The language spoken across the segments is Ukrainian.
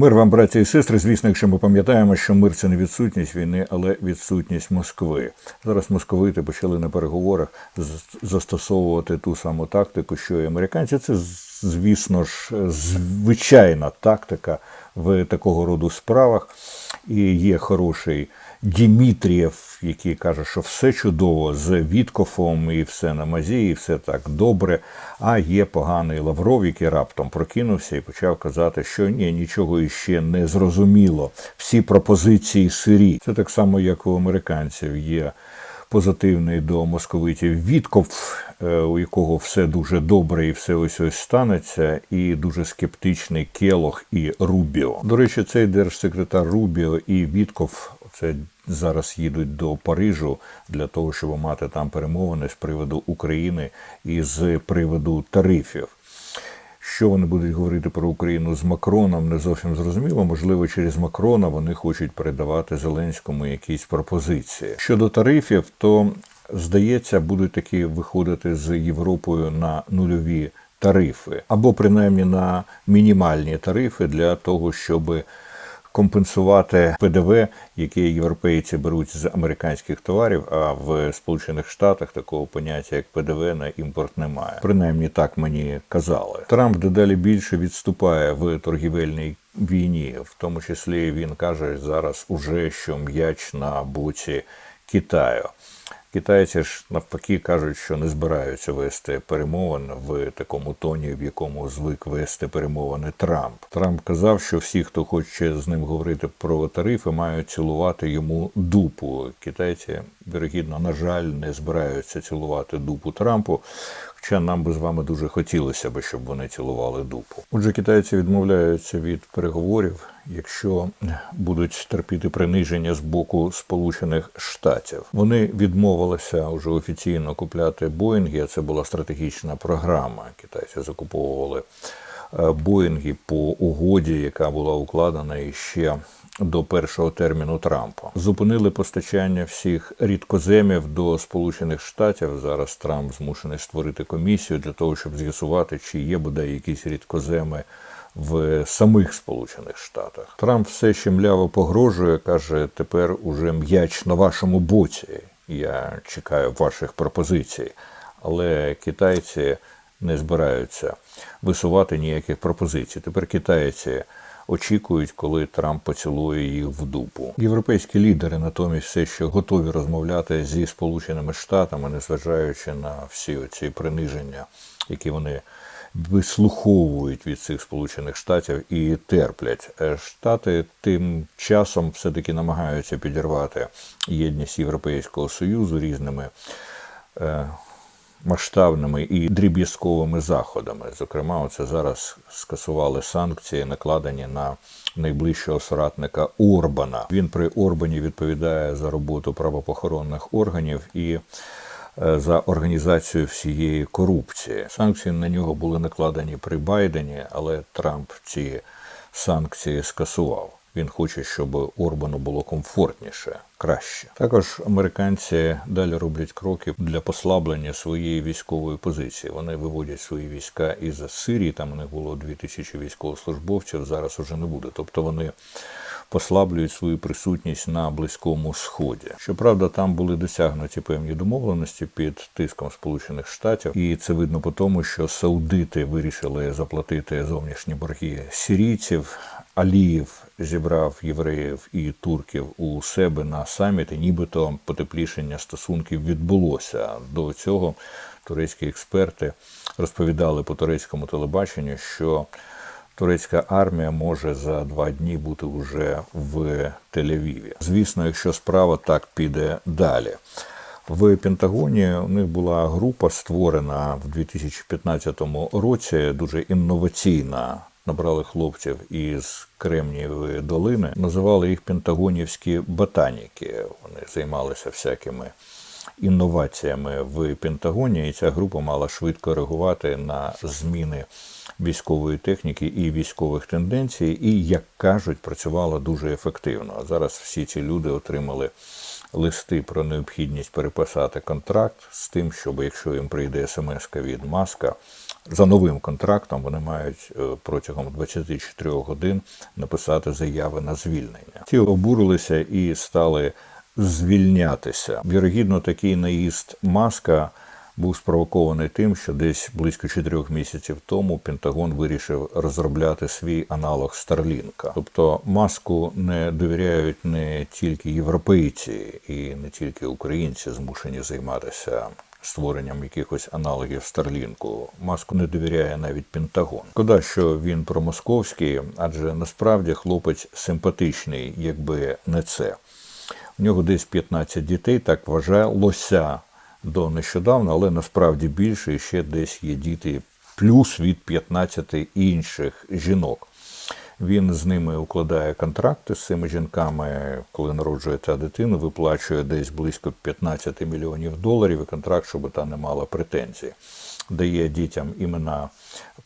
Мир вам, браті і сестри. Звісно, якщо ми пам'ятаємо, що мир це не відсутність війни, але відсутність Москви. Зараз московити почали на переговорах застосовувати ту саму тактику, що і американці. Це звісно ж звичайна тактика в такого роду справах. І є хороший Дімітрієв, який каже, що все чудово з Віткофом і все на мазі, і все так добре. А є поганий Лавров, який раптом прокинувся і почав казати, що ні, нічого іще не зрозуміло. Всі пропозиції сирі. Це так само, як у американців є позитивний до московитів Вітков, е, у якого все дуже добре і все ось ось станеться, і дуже скептичний Келох і Рубіо. До речі, цей держсекретар Рубіо і Вітков це зараз їдуть до Парижу для того, щоб мати там перемовини з приводу України і з приводу тарифів. Що вони будуть говорити про Україну з Макроном, не зовсім зрозуміло. Можливо, через Макрона вони хочуть передавати Зеленському якісь пропозиції. Щодо тарифів, то здається, будуть такі виходити з Європою на нульові тарифи, або принаймні на мінімальні тарифи для того, щоб компенсувати ПДВ, яке європейці беруть з американських товарів, а в Сполучених Штатах такого поняття як ПДВ на імпорт немає. Принаймні так мені казали. Трамп дедалі більше відступає в торгівельній війні, в тому числі він каже зараз уже, що м'яч на боці Китаю. Китайці ж навпаки кажуть, що не збираються вести перемовин в такому тоні, в якому звик вести перемовини Трамп. Трамп казав, що всі, хто хоче з ним говорити про тарифи, мають цілувати йому дупу. Китайці, вірогідно, на жаль, не збираються цілувати дупу Трампу. Хоча нам би з вами дуже хотілося б, щоб вони цілували дупу. Отже, китайці відмовляються від переговорів, якщо будуть терпіти приниження з боку Сполучених Штатів. Вони відмовилися вже офіційно купляти Боїнги. а Це була стратегічна програма. Китайці закуповували е, Боїнги по угоді, яка була укладена іще до першого терміну Трампа. Зупинили постачання всіх рідкоземів до Сполучених Штатів. Зараз Трамп змушений створити комісію для того, щоб з'ясувати, чи є бодай якісь рідкоземи в самих Сполучених Штатах. Трамп все ще мляво погрожує, каже, тепер уже м'яч на вашому боці. Я чекаю ваших пропозицій. Але китайці не збираються висувати ніяких пропозицій. Тепер китайці очікують, коли Трамп поцілує їх в дупу. Європейські лідери натомість все ще готові розмовляти зі Сполученими Штатами, незважаючи на всі оці приниження, які вони вислуховують від цих Сполучених Штатів і терплять. Е, Штати тим часом все-таки намагаються підірвати єдність Європейського Союзу різними. Масштабними і дріб'язковими заходами. Зокрема, оце зараз скасували санкції, накладені на найближчого соратника Орбана. Він при Орбані відповідає за роботу правопохоронних органів і е, за організацію всієї корупції. Санкції на нього були накладені при Байдені, але Трамп ці санкції скасував. Він хоче, щоб Орбану було комфортніше, краще. Також американці далі роблять кроки для послаблення своєї військової позиції. Вони виводять свої війська із Сирії. Там у них було 2000 військовослужбовців. Зараз уже не буде. Тобто вони послаблюють свою присутність на близькому сході. Щоправда, там були досягнуті певні домовленості під тиском Сполучених Штатів, і це видно по тому, що саудити вирішили заплатити зовнішні борги сирійців. Аліїв зібрав євреїв і турків у себе на саміт, і нібито потеплішення стосунків відбулося. До цього турецькі експерти розповідали по турецькому телебаченню, що турецька армія може за два дні бути вже в Тель-Авіві. Звісно, якщо справа так піде далі. В Пентагоні у них була група створена в 2015 році, дуже інноваційна. Набрали хлопців із Кремнієвої долини, називали їх пентагонівські ботаніки. Вони займалися всякими інноваціями в Пентагоні, і ця група мала швидко реагувати на зміни військової техніки і військових тенденцій, і, як кажуть, працювала дуже ефективно. А зараз всі ці люди отримали листи про необхідність переписати контракт з тим, щоб якщо їм прийде смс від маска за новим контрактом вони мають е, протягом 24 годин написати заяви на звільнення. Ті обурилися і стали звільнятися. Вірогідно, такий наїзд маска був спровокований тим, що десь близько чотирьох місяців тому Пентагон вирішив розробляти свій аналог Старлінка. Тобто маску не довіряють не тільки європейці і не тільки українці змушені займатися. Створенням якихось аналогів Старлінку маску не довіряє навіть Пентагон. Шкода, що він промосковський, адже насправді хлопець симпатичний, якби не це. У нього десь 15 дітей, так вважалося до нещодавно, але насправді більше ще десь є діти плюс від 15 інших жінок. Він з ними укладає контракти з цими жінками, коли народжує ця дитина, виплачує десь близько 15 мільйонів доларів і контракт, щоб та не мала претензій. Дає дітям імена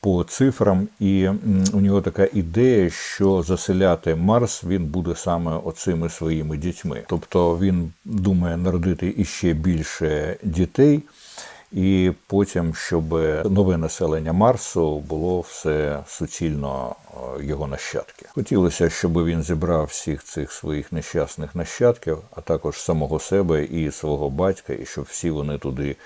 по цифрам, і у нього така ідея, що заселяти Марс він буде саме оцими своїми дітьми. Тобто він думає народити іще більше дітей, і потім, щоб нове населення Марсу було все суцільно е, його нащадки. Хотілося, щоб він зібрав всіх цих своїх нещасних нащадків, а також самого себе і свого батька, і щоб всі вони туди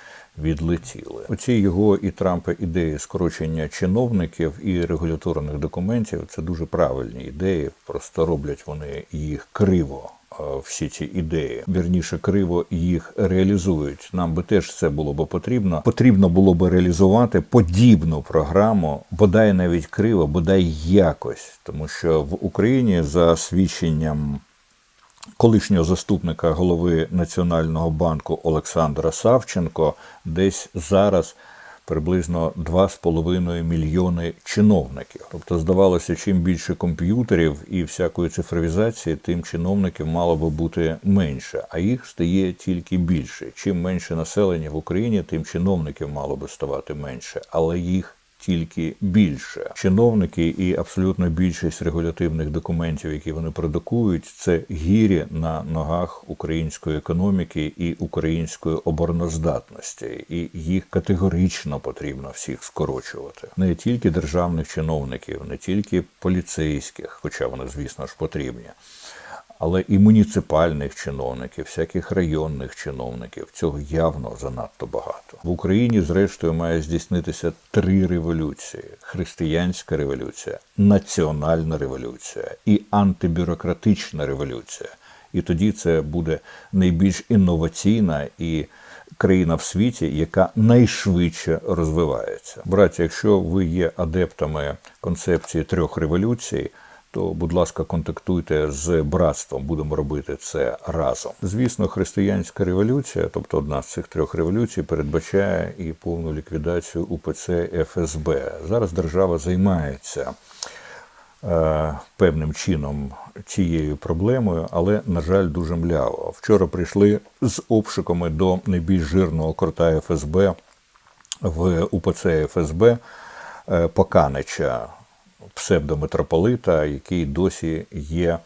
відлетіли. Оці його і Трампа ідеї скорочення чиновників і регуляторних документів це дуже правильні ідеї. Просто роблять вони їх криво. е, Всі ці ідеї вірніше криво їх реалізують. Нам би теж це було б потрібно. Потрібно було б реалізувати подібну програму, бодай навіть криво, бодай якось, тому що в Україні за свідченням колишнього заступника голови Національного банку Олександра Савченко десь зараз приблизно 2,5 мільйони чиновників. Тобто, здавалося, чим більше комп'ютерів і всякої цифровізації, тим чиновників мало би бути менше, а їх стає тільки більше. Чим менше населення в Україні, тим чиновників мало би ставати менше, але їх тільки більше. Чиновники і абсолютно більшість регулятивних документів, які вони продукують, це гірі на ногах української економіки і української обороноздатності, і їх категорично потрібно всіх скорочувати. Не тільки державних чиновників, не тільки поліцейських, хоча вони, звісно ж, потрібні. Але і муніципальних чиновників, всяких районних чиновників цього явно занадто багато. В Україні, зрештою, має здійснитися три революції: християнська революція, національна революція і антибюрократична революція. І тоді це буде найбільш інноваційна і країна в світі, яка найшвидше розвивається. Браті, якщо ви є адептами концепції трьох революцій то, будь ласка, контактуйте з братством, будемо робити це разом. Звісно, християнська революція, тобто одна з цих трьох революцій, передбачає і повну ліквідацію УПЦ ФСБ. Зараз держава займається е, певним чином цією проблемою, але, на жаль, дуже мляво. Вчора прийшли з обшуками до найбільш жирного крота ФСБ в УПЦ ФСБ е, Поканича псевдомитрополита, який досі є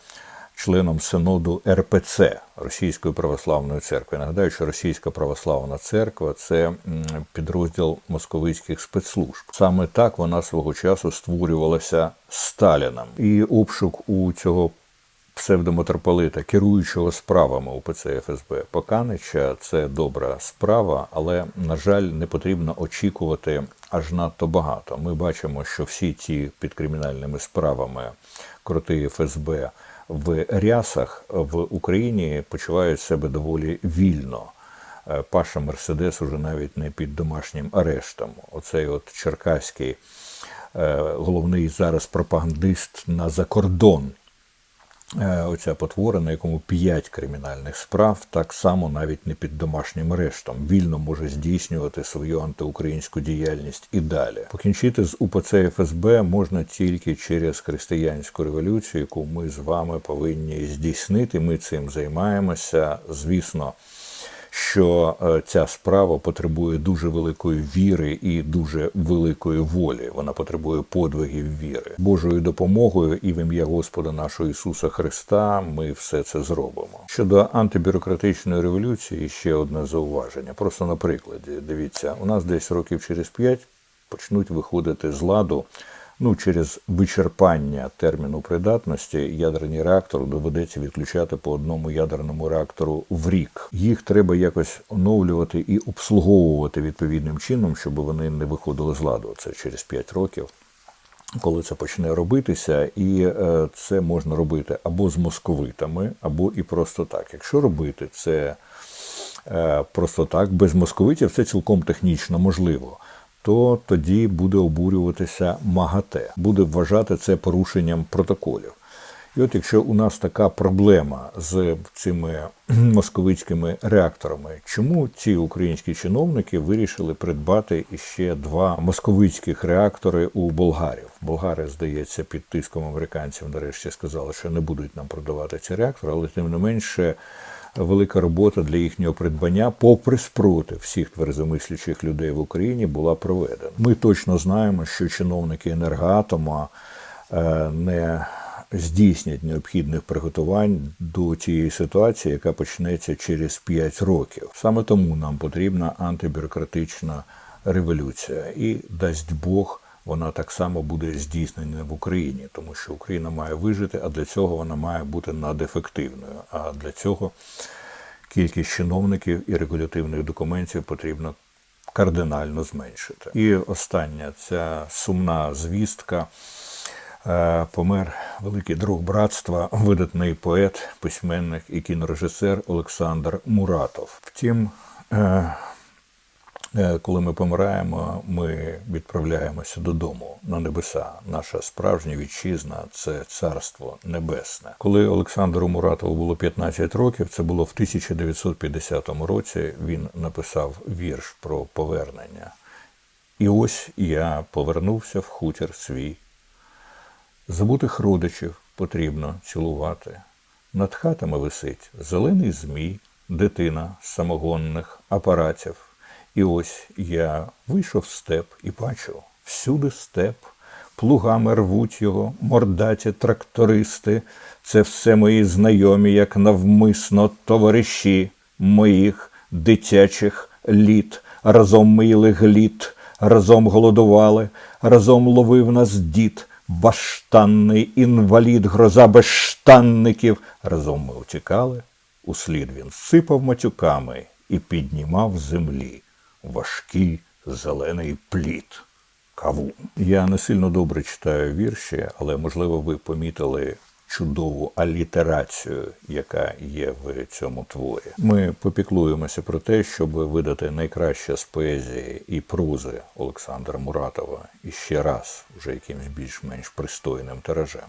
членом синоду РПЦ Російської православної церкви. Нагадаю, що Російська православна церква це підрозділ московицьких спецслужб. Саме так вона свого часу створювалася Сталіном. І обшук у цього псевдомитрополита, керуючого справами УПЦ ФСБ Поканича, це добра справа, але на жаль, не потрібно очікувати аж надто багато. Ми бачимо, що всі ці під кримінальними справами кроти ФСБ в рясах в Україні почувають себе доволі вільно. Е, Паша Мерседес уже навіть не під домашнім арештом. Оцей от черкаський е, головний зараз пропагандист на закордон. Е, Оця потвора, на якому п'ять кримінальних справ, так само навіть не під домашнім арештом, вільно може здійснювати свою антиукраїнську діяльність і далі. Покінчити з УПЦ ФСБ можна тільки через християнську революцію, яку ми з вами повинні здійснити. Ми цим займаємося. Звісно, що е, ця справа потребує дуже великої віри і дуже великої волі. Вона потребує подвигів віри. Божою допомогою і в ім'я Господа нашого Ісуса Христа ми все це зробимо. Щодо антибюрократичної революції, ще одне зауваження. Просто на прикладі. Дивіться, у нас десь років через п'ять почнуть виходити з ладу. Ну, через вичерпання терміну придатності ядерні реактори доведеться відключати по одному ядерному реактору в рік. Їх треба якось оновлювати і обслуговувати відповідним чином, щоб вони не виходили з ладу. Це через 5 років коли це почне робитися, і е, це можна робити або з московитами, або і просто так. Якщо робити це е, просто так, без московитів, це цілком технічно можливо. То тоді буде обурюватися МАГАТЕ, буде вважати це порушенням протоколів. І от якщо у нас така проблема з цими московицькими реакторами, чому ці українські чиновники вирішили придбати іще два московицьких реактори у болгарів? Болгари, здається, під тиском американців нарешті сказали, що не будуть нам продавати ці реактори, але тим не менше. Велика робота для їхнього придбання, попри спротив всіх тверезомислячих людей в Україні, була проведена. Ми точно знаємо, що чиновники енергоатома е, не здійснять необхідних приготувань до цієї ситуації, яка почнеться через 5 років. Саме тому нам потрібна антибюрократична революція, і дасть Бог. Вона так само буде здійснена в Україні, тому що Україна має вижити, а для цього вона має бути надефективною. А для цього кількість чиновників і регулятивних документів потрібно кардинально зменшити. І остання ця сумна звістка. Е, помер великий друг братства, видатний поет, письменник і кінорежисер Олександр Муратов. Втім, е, коли ми помираємо, ми відправляємося додому на небеса. Наша справжня вітчизна це царство небесне. Коли Олександру Муратову було 15 років, це було в 1950 році. Він написав вірш про повернення. І ось я повернувся в хутір свій. Забутих родичів потрібно цілувати. Над хатами висить зелений змій, дитина самогонних апаратів. І ось я вийшов в степ і бачу всюди степ, плугами рвуть його, мордаті трактористи. Це все мої знайомі, як навмисно товариші моїх дитячих літ. Разом ми їли гліт, разом голодували, разом ловив нас дід. Баштанний інвалід, гроза безштанників. Разом ми утікали, услід він сипав матюками і піднімав землі важкий зелений плід. Каву. Я не сильно добре читаю вірші, але можливо ви помітили чудову алітерацію, яка є в цьому творі. Ми попіклуємося про те, щоб видати найкраще з поезії і прози Олександра Муратова і ще раз, вже якимсь більш-менш пристойним тиражем.